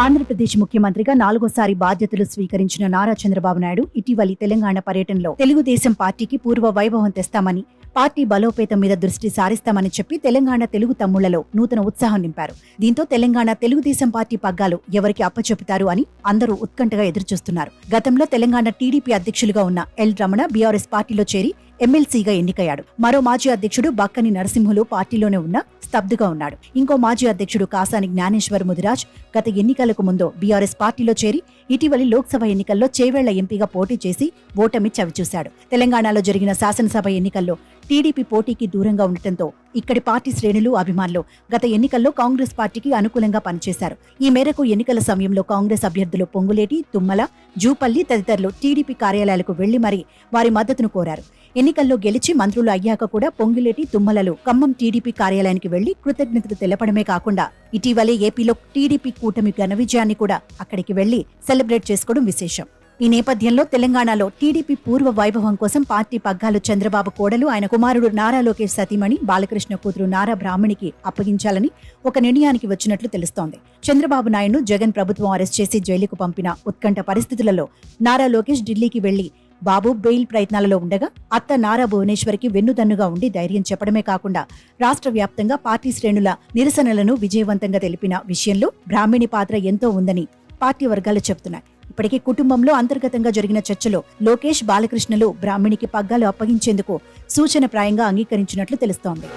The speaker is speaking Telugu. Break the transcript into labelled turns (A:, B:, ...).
A: ఆంధ్రప్రదేశ్ ముఖ్యమంత్రిగా నాలుగోసారి బాధ్యతలు స్వీకరించిన నారా చంద్రబాబు నాయుడు ఇటీవలి తెలంగాణ పర్యటనలో తెలుగుదేశం పార్టీకి పూర్వ వైభవం తెస్తామని పార్టీ బలోపేతం మీద దృష్టి సారిస్తామని చెప్పి తెలంగాణ తెలుగు తమ్ముళ్ళలో నూతన ఉత్సాహం నింపారు. దీంతో తెలంగాణ తెలుగుదేశం పార్టీ పగ్గాలు ఎవరికి అప్పచెపుతారు అని అందరూ ఉత్కంఠగా ఎదురుచూస్తున్నారు. గతంలో తెలంగాణ టీడీపీ అధ్యక్షులుగా ఉన్న ఎల్ రమణ బీఆర్ఎస్ పార్టీలో చేరి ఎమ్మెల్సీగా ఎన్నికయ్యాడు. మరో మాజీ అధ్యక్షుడు బక్కని నరసింహులు పార్టీలోనే ఉన్న స్తబ్దుగా ఉన్నాడు. ఇంకో మాజీ అధ్యక్షుడు కాసాని జ్ఞానేశ్వర్ ముదిరాజ్ గత ఎన్నికలకు ముందు బీఆర్ఎస్ పార్టీలో చేరి ఇటీవలి లోక్సభ ఎన్నికల్లో చేవేళ్ళ ఎంపీగా పోటీ చేసి ఓటమి చవిచూశాడు. తెలంగాణలో జరిగిన శాసనసభ ఎన్నికల్లో టీడీపీ పోటీకి దూరంగా ఉండటంతో ఇక్కడి పార్టీ శ్రేణులు అభిమానులు గత ఎన్నికల్లో కాంగ్రెస్ పార్టీకి అనుకూలంగా పనిచేశారు. ఈ మేరకు ఎన్నికల సమయంలో కాంగ్రెస్ అభ్యర్థులు పొంగులేటి తుమ్మల జూపల్లి తదితరులు టీడీపీ కార్యాలయాలకు వెళ్ళి మరీ వారి మద్దతును కోరారు. ఎన్నికల్లో గెలిచి మంత్రులు అయ్యాక కూడా పొంగులేటి తుమ్మలలు ఖమ్మం టీడీపీ కార్యాలయానికి వెళ్ళి కృతజ్ఞతలు తెలపడమే కాకుండా ఇటీవలే ఏపీలో టీడీపీ కూటమి ఘన విజయాన్ని కూడా అక్కడికి వెళ్ళి సెలబ్రేట్ చేసుకోవడం విశేషం. ఈ నేపథ్యంలో తెలంగాణలో టీడీపీ పూర్వ వైభవం కోసం పార్టీ పగ్గాలు చంద్రబాబు కోడలు ఆయన కుమారుడు నారా లోకేష్ సతీమణి బాలకృష్ణ కూతురు నారా బ్రాహ్మణికి అప్పగించాలని ఒక నిర్ణయానికి వచ్చినట్లు తెలుస్తోంది. చంద్రబాబు నాయుడు జగన్ ప్రభుత్వం అరెస్ట్ చేసి జైలుకు పంపిన ఉత్కంఠ పరిస్థితులలో నారా లోకేష్ ఢిల్లీకి వెళ్ళి బాబు బెయిల్ ప్రయత్నాలలో ఉండగా అత్త నారా భువనేశ్వరికి వెన్నుదన్నుగా ఉండి ధైర్యం చెప్పడమే కాకుండా రాష్ట్ర వ్యాప్తంగా పార్టీ శ్రేణుల నిరసనలను విజయవంతంగా తెలిపిన విషయంలో బ్రాహ్మణి పాత్ర ఎంతో ఉందని పార్టీ వర్గాలు చెబుతున్నాయి. ఇప్పటికే కుటుంబంలో అంతర్గతంగా జరిగిన చర్చలో లోకేష్ బాలకృష్ణలు బ్రాహ్మణికి పగ్గాలు అప్పగించేందుకు సూచన ప్రాయంగా అంగీకరించినట్లు తెలుస్తోంది.